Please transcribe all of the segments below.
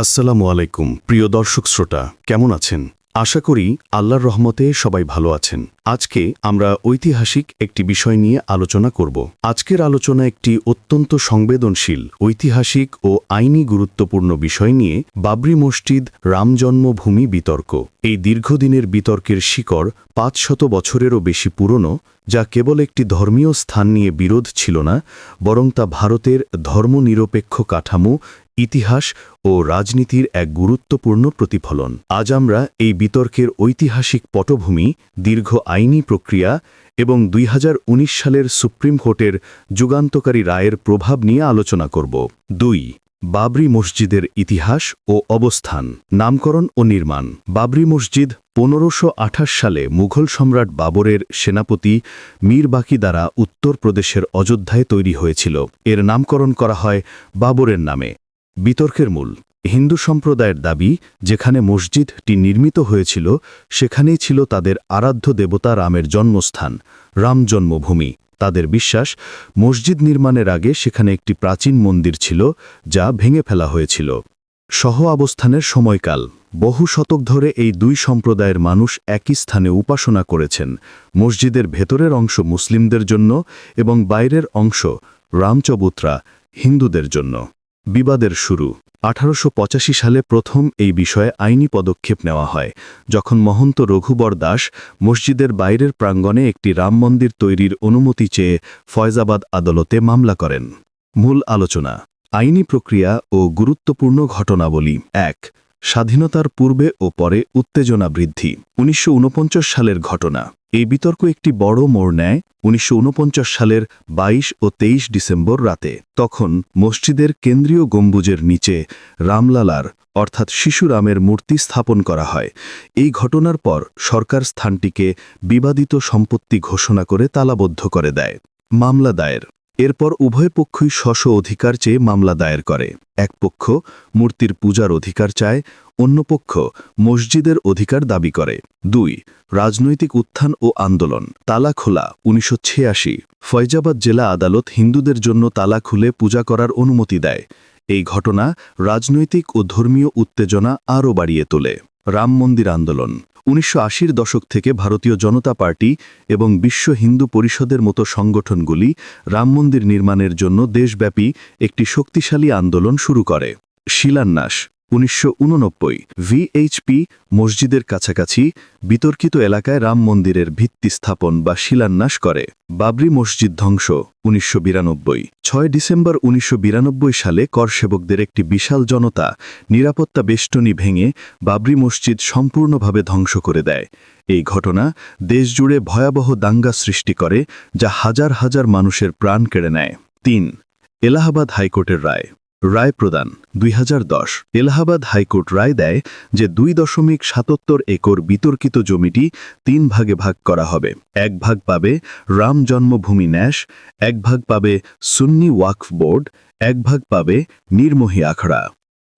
আসসালামু আলাইকুম প্রিয় দর্শক শ্রোতা কেমন আছেন? আশা করি আল্লাহর রহমতে সবাই ভালো আছেন। আজকে আমরা ঐতিহাসিক একটি বিষয় নিয়ে আলোচনা করব। আজকের আলোচনা একটি অত্যন্ত সংবেদনশীল, ঐতিহাসিক ও আইনি গুরুত্বপূর্ণ বিষয় নিয়ে বাবরি মসজিদ রাম জন্মভূমি বিতর্ক। এই দীর্ঘদিনের বিতর্কের শিকড় পাঁচশত বছরেরও বেশি পুরনো, যা কেবল একটি ধর্মীয় স্থান নিয়ে বিরোধ ছিল না, বরং তা ভারতের ধর্মনিরপেক্ষ কাঠামো, ইতিহাস ও রাজনীতির এক গুরুত্বপূর্ণ প্রতিফলন। আজ আমরা এই বিতর্কের ঐতিহাসিক পটভূমি দীর্ঘ আইনি প্রক্রিয়া এবং দুই হাজার উনিশ সালের সুপ্রিম কোর্টের যুগান্তকারী রায়ের প্রভাব নিয়ে আলোচনা করব। দুই, বাবরি মসজিদের ইতিহাস ও অবস্থান, নামকরণ ও নির্মাণ। বাবরি মসজিদ পনেরোশো সালে মুঘল সম্রাট বাবরের সেনাপতি মীর বাকি দ্বারা উত্তরপ্রদেশের অযোধ্যায় তৈরি হয়েছিল। এর নামকরণ করা হয় বাবরের নামে। বিতর্কের মূল। হিন্দু সম্প্রদায়ের দাবি, যেখানে মসজিদটি নির্মিত হয়েছিল, সেখানেই ছিল তাদের আরাধ্য দেবতা রামের জন্মস্থান, রাম জন্মভূমি। তাদের বিশ্বাস, মসজিদ নির্মাণের আগে সেখানে একটি প্রাচীন মন্দির ছিল, যা ভেঙে ফেলা হয়েছিল। সহ অবস্থানের সময়কাল, বহু শতক ধরে এই দুই সম্প্রদায়ের মানুষ একই স্থানে উপাসনা করেছেন, মসজিদের ভেতরের অংশ মুসলিমদের জন্য এবং বাইরের অংশ রামচবুত্রা হিন্দুদের জন্য। বিবাদের শুরু। আঠারোশো পঁচাশি সালে প্রথম এই বিষয়ে আইনি পদক্ষেপ নেওয়া হয়, যখন মহন্ত রঘুবর দাস মসজিদের বাইরের প্রাঙ্গণে একটি রাম মন্দির তৈরির অনুমতি চেয়ে ফয়জাবাদ আদালতে মামলা করেন। মূল আলোচনা, আইনি প্রক্রিয়া ও গুরুত্বপূর্ণ ঘটনাবলী, এক স্বাধীনতার পূর্বে ও পরে উত্তেজনা বৃদ্ধি। উনিশশো ঊনপঞ্চাশ সালের ঘটনা। এই বিতর্ক একটি বড় মোড় নেয় উনিশশো ঊনপঞ্চাশ সালের ২২ ও ২৩ ডিসেম্বর রাতে। তখন মসজিদের কেন্দ্রীয় গম্বুজের নিচে রামলালার, অর্থাৎ শিশুরামের মূর্তি স্থাপন করা হয়। এই ঘটনার পর সরকার স্থানটিকে বিবাদিত সম্পত্তি ঘোষণা করে তালাবদ্ধ করে দেয়। মামলা দায়ের এরপর উভয় পক্ষই স্ব অধিকার চেয়ে মামলা দায়ের করে। এক পক্ষ মূর্তির পূজার অধিকার চায়, অন্য পক্ষ মসজিদের অধিকার দাবি করে। দুই, রাজনৈতিক উত্থান ও আন্দোলন। তালা খোলা, উনিশশো ছিয়াশি। ফয়জাবাদ জেলা আদালত হিন্দুদের জন্য তালা খুলে পূজা করার অনুমতি দেয়। এই ঘটনা রাজনৈতিক ও ধর্মীয় উত্তেজনা আরও বাড়িয়ে তোলে। রাম মন্দির আন্দোলন। উনিশশো দশক থেকে ভারতীয় জনতা পার্টি এবং বিশ্ব হিন্দু পরিষদের মতো সংগঠনগুলি রাম মন্দির নির্মাণের জন্য দেশব্যাপী একটি শক্তিশালী আন্দোলন শুরু করে। শিলান্যাস উনিশশো উননব্বই ভিএইচপি মসজিদের কাছাকাছি, বিতর্কিত এলাকায় রাম মন্দিরের ভিত্তি স্থাপন বা শিলান্যাস করে। বাবরি মসজিদ ধ্বংস, উনিশশো ছয় ডিসেম্বর উনিশশো বিরানব্বই সালে করসেবকদের একটি বিশাল জনতা, নিরাপত্তা বেষ্টনী ভেঙে বাবরি মসজিদ সম্পূর্ণভাবে ধ্বংস করে দেয়। এই ঘটনা দেশজুড়ে ভয়াবহ দাঙ্গা সৃষ্টি করে, যা হাজার হাজার মানুষের প্রাণ কেড়ে নেয়। তিন, এলাহাবাদ হাইকোর্টের রায়। রায় প্রদান, দুই হাজার দশ। এলাহাবাদ হাইকোর্ট রায় দেয় যে দুই দশমিক সাতাত্তর একর বিতর্কিত জমিটি তিন ভাগে ভাগ করা হবে। এক ভাগ পাবে রাম জন্মভূমি ন্যাস, এক ভাগ পাবে সুন্নি ওয়াকফ বোর্ড, এক ভাগ পাবে নির্মোহী আখড়া।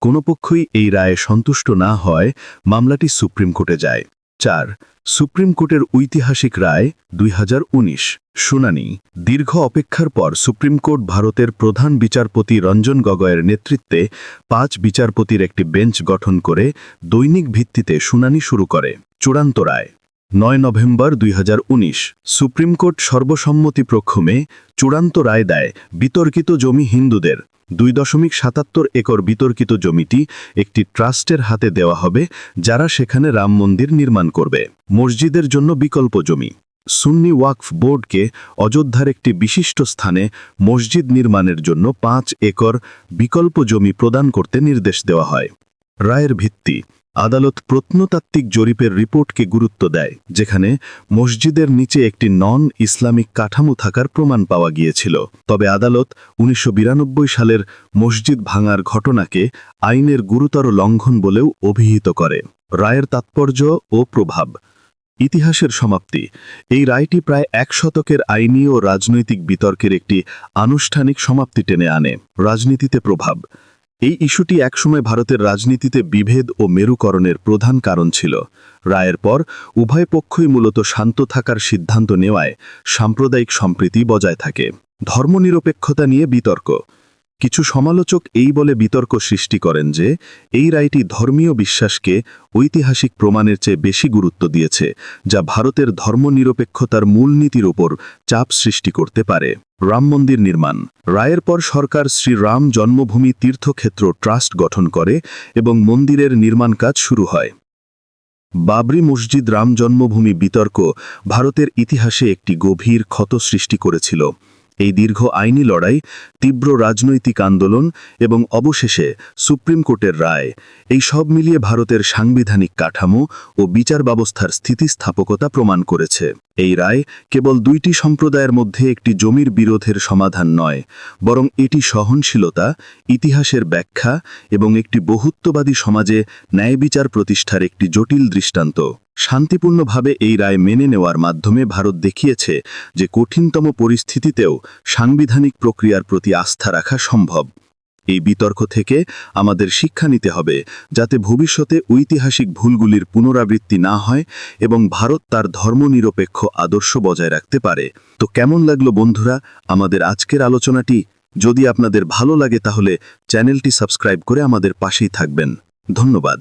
কোনো পক্ষই এই রায়ে সন্তুষ্ট না হয় মামলাটি সুপ্রিম কোর্টে যায়। চার, সুপ্রিম কোর্টের ঐতিহাসিক রায়, দুই হাজার উনিশ, শুনানি। দীর্ঘ অপেক্ষার পর সুপ্রিম কোর্ট ভারতের প্রধান বিচারপতি রঞ্জন গগয়ের নেতৃত্বে পাঁচ বিচারপতির একটি বেঞ্চ গঠন করে দৈনিক ভিত্তিতে শুনানি শুরু করে। চূড়ান্ত রায়। নয় নভেম্বর দুই হাজার উনিশ, সুপ্রিম কোর্ট সর্বসম্মতিপ্রক্ষমে চূড়ান্ত রায় দেয় বিতর্কিত জমি হিন্দুদের। দুই দশমিক সাতাত্তর একর বিতর্কিত জমিটি একটি ট্রাস্টের হাতে দেওয়া হবে, যারা সেখানে রাম মন্দির নির্মাণ করবে। মসজিদের জন্য বিকল্প জমি। সুন্নি ওয়াকফ বোর্ডকে অযোধ্যার একটি বিশিষ্ট স্থানে মসজিদ নির্মাণের জন্য পাঁচ একর বিকল্প জমি প্রদান করতে নির্দেশ দেওয়া হয়। রায়ের ভিত্তি আদালত প্রত্নতাত্ত্বিক জরিপের রিপোর্টকে গুরুত্ব দেয়, যেখানে মসজিদের নিচে একটি নন ইসলামিক কাঠামো থাকার প্রমাণ পাওয়া গিয়েছিল। তবে আদালত উনিশশো বিরানব্বই সালের মসজিদ ভাঙার ঘটনাকে আইনের গুরুতর লঙ্ঘন বলেও অভিহিত করে। রায়ের তাৎপর্য ও প্রভাব। ইতিহাসের সমাপ্তি। এই রায়টি প্রায় এক শতকের আইনি ও রাজনৈতিক বিতর্কের একটি আনুষ্ঠানিক সমাপ্তি টেনে আনে। রাজনীতিতে প্রভাব। এই ইস্যুটি একসময় ভারতের রাজনীতিতে বিভেদ ও মেরুকরণের প্রধান কারণ ছিল। রায়ের পর উভয় পক্ষই মূলত শান্ত থাকার সিদ্ধান্ত নেওয়ায় সাম্প্রদায়িক সম্প্রীতি বজায় থাকে। ধর্মনিরপেক্ষতা নিয়ে বিতর্ক। কিছু সমালোচক এই বলে বিতর্ক সৃষ্টি করেন যে, এই রায়টি ধর্মীয় বিশ্বাসকে ঐতিহাসিক প্রমাণের চেয়ে বেশি গুরুত্ব দিয়েছে, যা ভারতের ধর্মনিরপেক্ষতার মূলনীতির ওপর চাপ সৃষ্টি করতে পারে। রাম মন্দির নির্মাণ। রায়ের পর সরকার শ্রী রাম জন্মভূমি তীর্থক্ষেত্র ট্রাস্ট গঠন করে এবং মন্দিরের নির্মাণ কাজ শুরু হয়। বাবরি মসজিদ রাম জন্মভূমি বিতর্ক ভারতের ইতিহাসে একটি গভীর ক্ষত সৃষ্টি করেছিল। এই দীর্ঘ আইনি লড়াই, তীব্র রাজনৈতিক আন্দোলন এবং অবশেষে সুপ্রিম কোর্টের রায়। এই সব মিলিয়ে ভারতের সাংবিধানিক কাঠামো ও বিচার ব্যবস্থার স্থিতিস্থাপকতা প্রমাণ করেছে। এই রায় কেবল দুইটি সম্প্রদায়ের মধ্যে একটি জমির বিরোধের সমাধান নয়, বরং এটি সহনশীলতা, ইতিহাসের ব্যাখ্যা এবং একটি বহুত্ববাদী সমাজে ন্যায় বিচার প্রতিষ্ঠার একটি জটিল দৃষ্টান্ত। শান্তিপূর্ণভাবে এই রায় মেনে নেওয়ার মাধ্যমে ভারত দেখিয়েছে যে কঠিনতম পরিস্থিতিতেও সাংবিধানিক প্রক্রিয়ার প্রতি আস্থা রাখা সম্ভব। এই বিতর্ক থেকে আমাদের শিক্ষা নিতে হবে যাতে ভবিষ্যতে ঐতিহাসিক ভুলগুলির পুনরাবৃত্তি না হয় এবং ভারত তার ধর্মনিরপেক্ষ আদর্শ বজায় রাখতে পারে। তো কেমন লাগল বন্ধুরা আমাদের আজকের আলোচনাটি? যদি আপনাদের ভালো লাগে তাহলে চ্যানেলটি সাবস্ক্রাইব করে আমাদের পাশেই থাকবেন। ধন্যবাদ।